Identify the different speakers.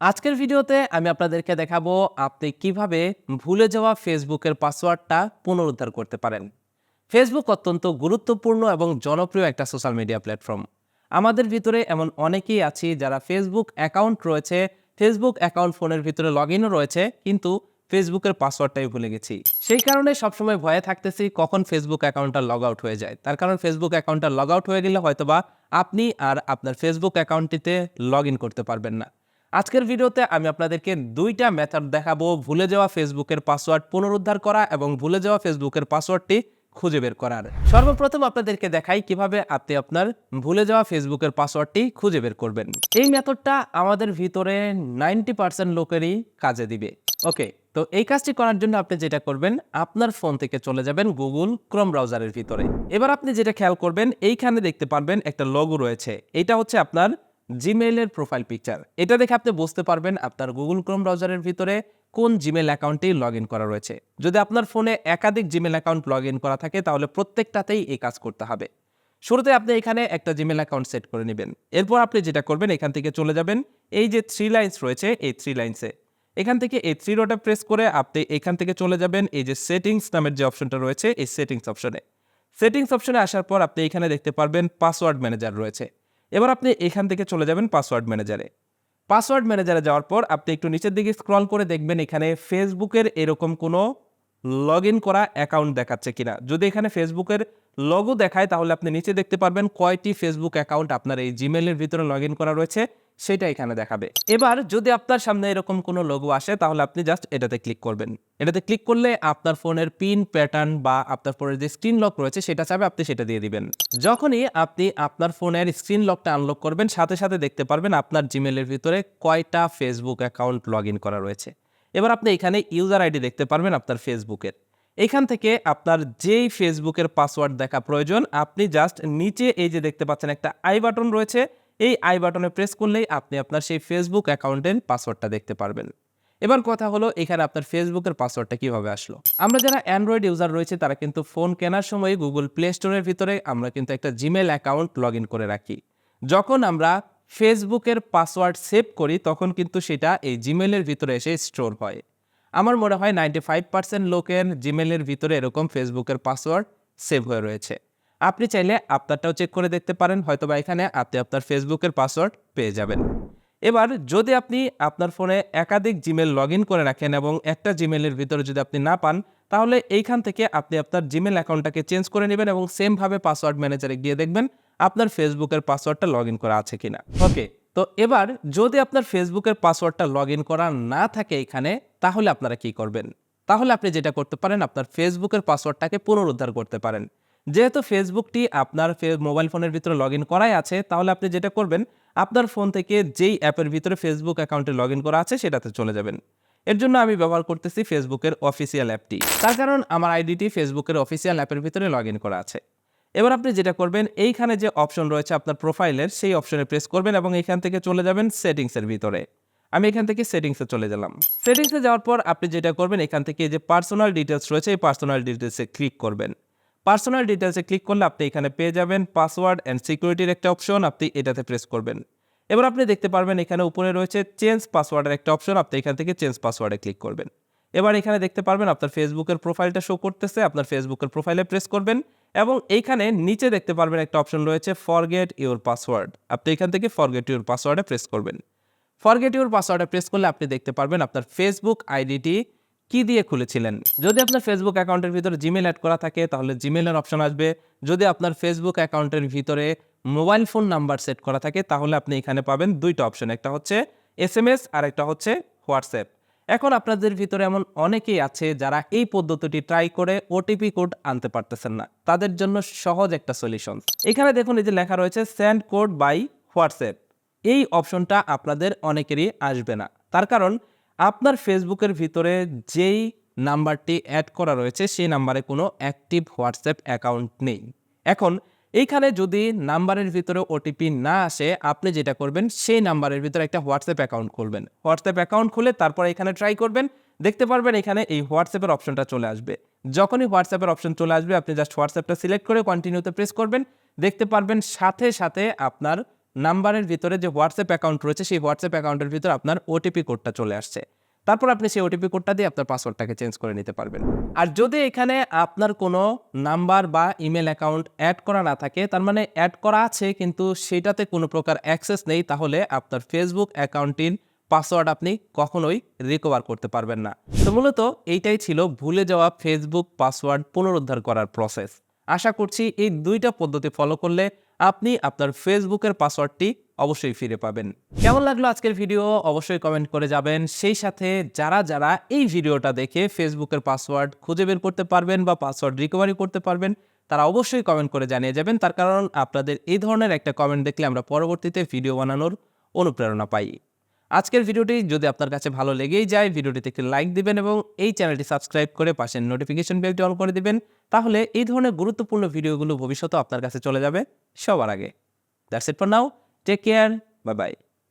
Speaker 1: আজকের ভিডিওতে আমি আপনাদেরকে দেখাবো আপনি কীভাবে ভুলে যাওয়া ফেসবুকের পাসওয়ার্ডটা পুনরুদ্ধার করতে পারেন। ফেসবুক অত্যন্ত গুরুত্বপূর্ণ এবং জনপ্রিয় একটা সোশ্যাল মিডিয়া প্ল্যাটফর্ম। আমাদের ভিতরে এমন অনেকেই আছি যারা ফেসবুক অ্যাকাউন্ট রয়েছে, ফেসবুক অ্যাকাউন্ট ফোনের ভিতরে লগ ইনও রয়েছে, কিন্তু ফেসবুকের পাসওয়ার্ডটাই ভুলে গেছি। সেই কারণে সবসময় ভয়ে থাকতেছি কখন ফেসবুক অ্যাকাউন্টটা লগ আউট হয়ে যায়। তার কারণ ফেসবুক অ্যাকাউন্টটা লগ আউট হয়ে গেলে হয়তোবা আপনি আর আপনার ফেসবুক অ্যাকাউন্টটিতে লগ ইন করতে পারবেন না। আজকের ভিডিওতে আমি আপনাদেরকে দুইটা মেথড দেখাবো। ভুলে যাওয়া ফেসবুকের পাসওয়ার্ড পুনরুদ্ধার করা এবং ভুলে যাওয়া ফেসবুকের পাসওয়ার্ডটি খুঁজে বের করার। সর্বপ্রথম আপনাদেরকে দেখাই কীভাবে আপনি আপনার ভুলে যাওয়া ফেসবুকের পাসওয়ার্ডটি খুঁজে বের করবেন। এই মেথডটা আমাদের ভিতরে নাইনটি পার্সেন্ট লোকেরই কাজে দিবে। ওকে, তো এই কাজটি করার জন্য আপনি যেটা করবেন, আপনার ফোন থেকে চলে যাবেন গুগল ক্রোম ব্রাউজারের ভিতরে। এবার আপনি যেটা খেয়াল করবেন, এইখানে দেখতে পারবেন একটা লগো রয়েছে। এটা হচ্ছে আপনার জিমেইলের প্রোফাইল পিকচার এটা দেখে আপনি বুঝতে পারবেন আপনার গুগল ক্রোম ব্রাউজারের ভিতরে কোন জিমেল অ্যাকাউন্টটি লগ করা রয়েছে। যদি আপনার ফোনে একাধিক জিমেল অ্যাকাউন্ট লগ করা থাকে, তাহলে প্রত্যেকটাতেই এই কাজ করতে হবে। শুরুতে আপনি এখানে একটা জিমেল অ্যাকাউন্ট সেট করে নেবেন। এরপর আপনি যেটা করবেন, এখান থেকে চলে যাবেন। এই যে থ্রি লাইন্স রয়েছে, এই থ্রি লাইন্সে এখান থেকে এই থ্রি রোটা প্রেস করে আপনি এখান থেকে চলে যাবেন। এই যে সেটিংস নামের যে অপশনটা রয়েছে, এই সেটিংস অপশনে সেটিংস অপশনে আসার পর আপনি এখানে দেখতে পারবেন পাসওয়ার্ড ম্যানেজার রয়েছে। এবার আপনি এখান থেকে চলে যাবেন পাসওয়ার্ড ম্যানেজারে পাসওয়ার্ড ম্যানেজারে যাওয়ার পর আপনি একটু নিচের দিকে স্ক্রল করে দেখবেন এখানে ফেসবুকের এরকম কোনো লগ ইন করা অ্যাকাউন্ট দেখাচ্ছে কিনা। যদি এখানে ফেসবুকের লগো দেখায়, তাহলে আপনি নিচে দেখতে পারবেন কয়টি ফেসবুক অ্যাকাউন্ট আপনার এই জিমেলের ভিতরে লগ করা রয়েছে, সেটা এখানে দেখাবে। এবার যদি আপনার সামনে এরকম কোনো লোগো আসে, তাহলে আপনি জাস্ট এটাতে ক্লিক করবেন। এটাতে ক্লিক করলে আপনার ফোনের পিন প্যাটার্ন বা আপনার ফোনের যে স্ক্রিন লক রয়েছে, সেটা চাবে, আপনি সেটা দিয়ে দিবেন। যখনই আপনি আপনার ফোনের স্ক্রিন লকটা আনলক করবেন, সাথে সাথে দেখতে পারবেন আপনার জিমেলের ভিতরে কয়টা ফেসবুক অ্যাকাউন্ট লগ করা রয়েছে। এবার আপনি এখানে ইউজার আইডি দেখতে পারবেন আপনার ফেসবুকের এখান থেকে আপনার যেই ফেসবুকের পাসওয়ার্ড দেখা প্রয়োজন, আপনি জাস্ট নিচে এই যে দেখতে পাচ্ছেন একটা আই বাটন রয়েছে, এই আই বাটনে প্রেস করলেই আপনি আপনার সেই ফেসবুক অ্যাকাউন্টের পাসওয়ার্ডটা দেখতে পারবেন। এবার কথা হলো, এখানে আপনার ফেসবুকের পাসওয়ার্ডটা কীভাবে আসলো? আমরা যারা অ্যান্ড্রয়েড ইউজার রয়েছে, তারা কিন্তু ফোন কেনার সময় গুগল প্লে স্টোরের ভিতরে আমরা কিন্তু একটা জিমেল অ্যাকাউন্ট লগ করে রাখি। যখন আমরা ফেসবুকের পাসওয়ার্ড সেভ করি, তখন কিন্তু সেটা এই জিমেলের ভিতরে এসে স্টোর হয়। আমার মনে হয় নাইনটি ফাইভ পার্সেন্ট লোকের জিমেলের ভিতরে এরকম ফেসবুকের পাসওয়ার্ড সেভ হয়ে রয়েছে। আপনি চাইলে আপনারটাও চেক করে দেখতে পারেন, হয়তোবা এখানে আপনি আপনার ফেসবুকের পাসওয়ার্ড পেয়ে যাবেন। এবার যদি আপনি আপনার ফোনে একাধিক জিমেল লগ করে রাখেন এবং একটা জিমেলের ভিতরে যদি আপনি না পান, তাহলে এইখান থেকে আপনি আপনার জিমেল অ্যাকাউন্টটাকে চেঞ্জ করে নেবেন এবং সেমভাবে পাসওয়ার্ড ম্যানেজারে গিয়ে দেখবেন আপনার ফেসবুকের পাসওয়ার্ডটা লগ করা আছে কিনা। ওকে তো এবার যদি আপনার ফেসবুকের পাসওয়ার্ডটা লগ ইন করা না থাকে এখানে, তাহলে আপনারা কি করবেন? তাহলে আপনি যেটা করতে পারেন, আপনার ফেসবুকের পাসওয়ার্ডটাকে পুনরুদ্ধার করতে পারেন। যেহেতু ফেসবুকটি আপনার মোবাইল ফোনের ভিতরে লগ ইন করাই আছে, তাহলে আপনি যেটা করবেন, আপনার ফোন থেকে যেই অ্যাপের ভিতরে ফেসবুক অ্যাকাউন্টে লগ ইন করা আছে, সেটাতে চলে যাবেন। এর জন্য আমি ব্যবহার করতেছি ফেসবুকের অফিসিয়াল অ্যাপটি তার কারণ, আমার আইডিটি ফেসবুকের অফিসিয়াল অ্যাপের ভিতরে লগ ইন করা আছে। এবার আপনি যেটা করবেন, এইখানে যে অপশন রয়েছে আপনার প্রোফাইলের সেই অপশনে প্রেস করবেন এবং এখান থেকে চলে যাবেন সেটিংসের ভিতরে। আমি এখান থেকে সেটিংসে চলে গেলাম। সেটিংসে যাওয়ার পর আপনি যেটা করবেন, এখান থেকে যে পার্সোনাল ডিটেলস রয়েছে, এই পার্সোনাল ডিটেলসে ক্লিক করবেন। পার্সোনাল ডিটেলসে ক্লিক করলে আপনি এখানে পেয়ে যাবেন পাসওয়ার্ড অ্যান্ড সিকিউরিটির একটা অপশন আপনি এটাতে প্রেস করবেন। এবার আপনি দেখতে পারবেন এখানে উপরে রয়েছে চেঞ্জ পাসওয়ার্ডের একটা অপশন আপনি এখান থেকে চেঞ্জ পাসওয়ার্ডে ক্লিক করবেন। এবার এখানে দেখতে পারবেন আপনার ফেসবুকের প্রোফাইলটা শো করতেছে, আপনার ফেসবুকের প্রোফাইলে প্রেস করবেন। এবং এইখানে নিচে দেখতে পারবেন একটা অপশন রয়েছে ফরগেট ইউর পাসওয়ার্ড আপনি এখান থেকে ফরগেট ইউর পাসওয়ার্ডে প্রেস করবেন। ফরগেট ইউর পাসওয়ার্ডে প্রেস করলে আপনি দেখতে পারবেন আপনার ফেসবুক আইডিটি কি দিয়ে খুলেছিলেন। যদি আপনার ফেসবুক অ্যাকাউন্টের ভিতরে জিমেল অ্যাড করা থাকে, তাহলে জিমেলের অপশন আসবে। যদি আপনার ফেসবুক অ্যাকাউন্টের ভিতরে মোবাইল ফোন নাম্বার সেট করা থাকে, তাহলে আপনি এখানে পাবেন দুইটা অপশন একটা হচ্ছে এস এম এস আর একটা হচ্ছে হোয়াটসঅ্যাপ এখন আপনাদের ভিতরে এমন অনেকেই আছে যারা এই পদ্ধতিটি ট্রাই করে ওটিপি কোড আনতে পারতেছেন না। তাদের জন্য সহজ একটা সলিউশন এখানে দেখুন, এই যে লেখা রয়েছে সেন্ড কোড বাই হোয়াটসঅ্যাপ এই অপশনটা আপনাদের অনেকেরই আসবে না। তার কারণ, আপনার ফেসবুকের ভিতরে যেই নাম্বারটি অ্যাড করা রয়েছে, সেই নাম্বারে কোনো অ্যাক্টিভ হোয়াটসঅ্যাপ অ্যাকাউন্ট নেই। এখন এইখানে যদি নাম্বারের ভিতরে ওটিপি না আসে, আপনি যেটা করবেন, সেই নাম্বারের ভিতরে একটা হোয়াটসঅ্যাপ অ্যাকাউন্ট খুলবেন। হোয়াটসঅ্যাপ অ্যাকাউন্ট খুলে তারপর এখানে ট্রাই করবেন, দেখতে পারবেন এখানে এই হোয়াটসঅ্যাপের অপশনটা চলে আসবে। যখনই হোয়াটসঅ্যাপের অপশন চলে আসবে, আপনি জাস্ট হোয়াটসঅ্যাপটা সিলেক্ট করে কন্টিনিউতে প্রেস করবেন, দেখতে পারবেন সাথে সাথে আপনার নাম্বারের ভিতরে যে হোয়াটসঅ্যাপ অ্যাকাউন্ট রয়েছে, সেই হোয়াটসঅ্যাপ অ্যাকাউন্টের ভিতরে আপনার ওটিপি কোডটা চলে আসছে। তারপর আপনি সেই ওটিপি কোডটা দিয়ে আপনার পাসওয়ার্ডটাকে চেঞ্জ করে নিতে পারবেন। আর যদি এখানে আপনার কোনো নাম্বার বা ইমেল অ্যাকাউন্ট অ্যাড করা না থাকে, তার মানে অ্যাড করা আছে, কিন্তু সেটাতে কোনো প্রকার অ্যাক্সেস নেই, তাহলে আপনার ফেসবুক অ্যাকাউন্টটির পাসওয়ার্ড আপনি কখনোই রিকভার করতে পারবেন না। তো মূলত এইটাই ছিল ভুলে যাওয়া ফেসবুক পাসওয়ার্ড পুনরুদ্ধার করার প্রসেস আশা করছি এই দুইটা পদ্ধতি ফলো করলে আপনি আপনার ফেসবুকের পাসওয়ার্ডটি অবশ্যই ফিরে পাবেন। কেমন লাগল আজকের ভিডিও? অবশ্যই কমেন্ট করে যাবেন। সেই সাথে যারা যারা এই ভিডিওটা দেখে ফেসবুকের পাসওয়ার্ড খুঁজে বের করতে পারবেন বা পাসওয়ার্ড রিকভারি করতে পারবেন, তারা অবশ্যই কমেন্ট করে জানিয়ে যাবেন। তার কারণ আপনাদের এই ধরনের একটা কমেন্ট দেখলে আমরা পরবর্তীতে ভিডিও বানানোর অনুপ্রেরণা পাই। আজকের ভিডিওটি যদি আপনার কাছে ভালো লেগেই যায়, ভিডিওটিতে একটি লাইক দিবেন এবং এই চ্যানেলটি সাবস্ক্রাইব করে পাশের নোটিফিকেশন বেলটি অন করে দিবেন, তাহলে এই ধরনের গুরুত্বপূর্ণ ভিডিওগুলো ভবিষ্যতে আপনার কাছে চলে যাবে সবার আগে। That's it for now take care bye bye